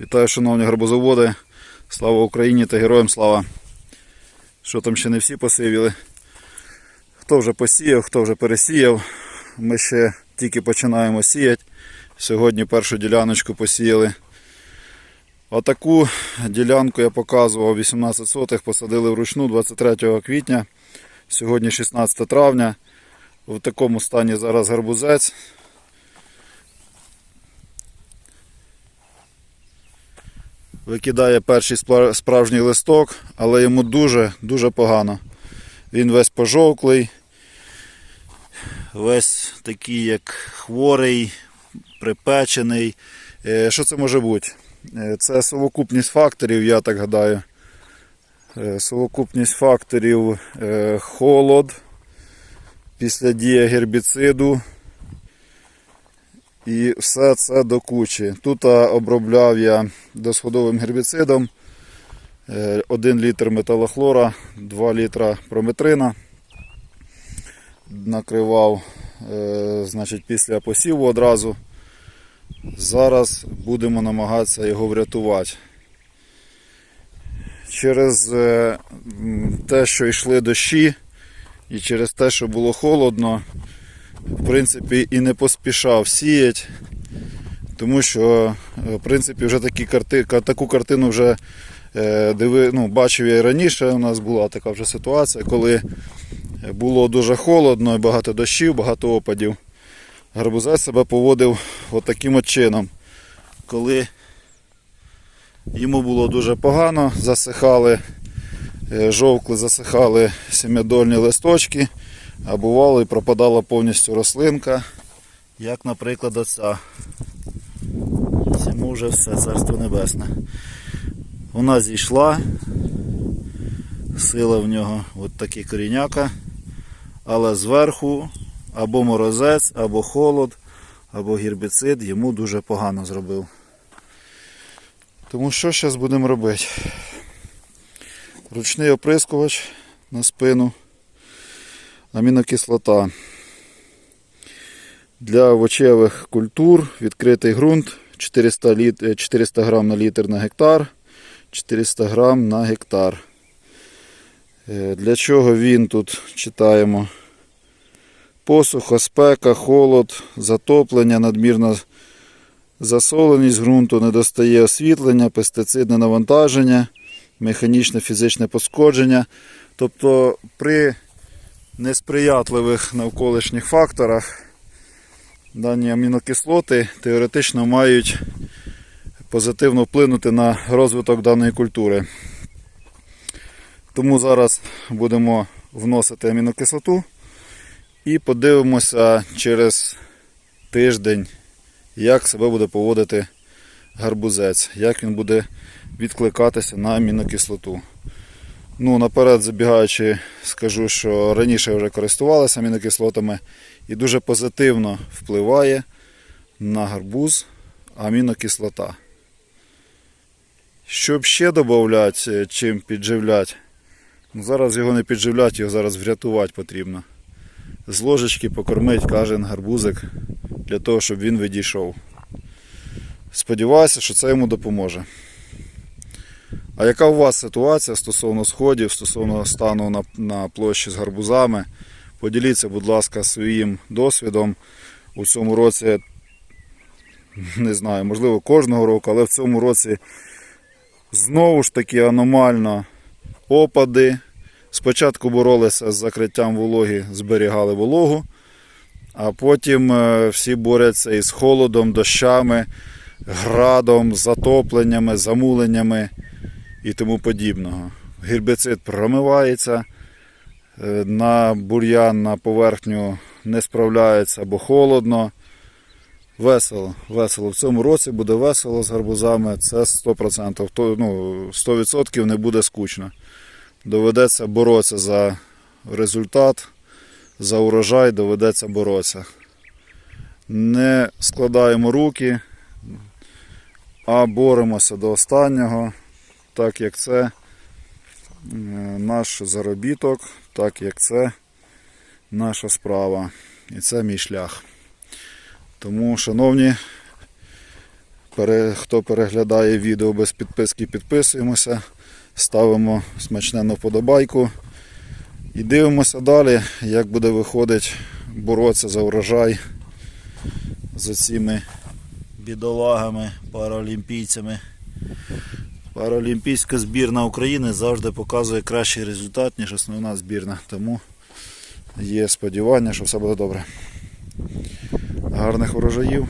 Вітаю, шановні гарбузоводи. Слава Україні та героям слава. Що там ще не всі посивіли. Хто вже посіяв, хто вже пересіяв. Ми ще тільки починаємо сіяти. Сьогодні першу діляночку посіяли. Отаку ділянку я показував 18 сотих, посадили вручну 23 квітня. Сьогодні 16 травня. В такому стані зараз гарбузець. Викидає перший справжній листок, але йому дуже дуже погано. Він весь пожовклий, весь такий, як хворий, припечений. Е, Що це може бути? Е, Це совокупність факторів, я так гадаю. Е, Совокупність факторів холод після дії гербіциду. І все це до кучі. Тут обробляв я досходовим гербіцидом 1 літр металохлора, 2 літра прометрина. Накривав е, значить, після посіву одразу. Зараз будемо намагатися його врятувати. Через е, те, що йшли дощі, і через те, що було холодно, в принципі, і не поспішав сіяти, тому що, е, в принципі, вже такі карти, таку картину вже е, диви, ну, бачив я і раніше. У нас була така вже ситуація, коли було дуже холодно, багато дощів, багато опадів. Гарбузець себе поводив от таким от чином. Коли йому було дуже погано, засихали, е, жовкли, засихали сім'ядольні листочки, а бувало і пропадала повністю рослинка, як, наприклад, оця. Цьому вже все, царство небесне. Вона зійшла, сила в нього от такі коріняка, але зверху або морозець, або холод, або гербіцид йому дуже погано зробив. Тому що зараз будемо робити? Ручний оприскувач на спину, амінокислота. Для овочевих культур відкритий ґрунт 400, літ... е, 400 грам на літр на гектар, 400 грам на гектар. Е, Для чого він тут читаємо? Посуха, спека, холод, затоплення, надмірна засоленість ґрунту, недостає освітлення, пестицидне навантаження, механічне фізичне пошкодження. Тобто при несприятливих навколишніх факторах дані амінокислоти теоретично мають позитивно вплинути на розвиток даної культури. Тому зараз будемо вносити амінокислоту і подивимося через тиждень, як себе буде поводити гарбузець, як він буде відкликатися на амінокислоту. Ну, наперед забігаючи, скажу, що раніше вже користувалися амінокислотами і дуже позитивно впливає на гарбуз амінокислота. Щоб ще додати, чим підживляти, ну, зараз його не підживляти, його зараз врятувати потрібно. З ложечки покормить кожен гарбузик для того, щоб він відійшов. Сподіваюся, що це йому допоможе. А яка у вас ситуація стосовно сходів, стосовно стану на, на площі з гарбузами? Поділіться, будь ласка, своїм досвідом. У цьому році, не знаю, можливо, кожного року, але в цьому році знову ж таки аномально опади. Спочатку боролися з закриттям вологи, зберігали вологу, а потім е, всі борються із холодом, дощами, градом, затопленнями, замуленнями і тому подібного. Гербіцид промивається, е, на бур'ян, на поверхню не справляється або холодно. Весело, весело. В цьому році буде весело з гарбузами, це 100%. То, ну, 100% не буде скучно. Доведеться боротися за результат, за урожай доведеться боротися. Не складаємо руки, а боремося до останнього, так як це е, наш заробіток, так як це наша справа. І це мій шлях. Тому, шановні Хто переглядає відео без підписки, підписуємося, ставимо смачне на вподобайку. І дивимося далі, як буде виходить боротися за урожай з цими бідолагами, паралімпійцями. Паралімпійська збірна України завжди показує кращий результат, ніж основна збірна. Тому є сподівання, що все буде добре. Гарних урожаїв.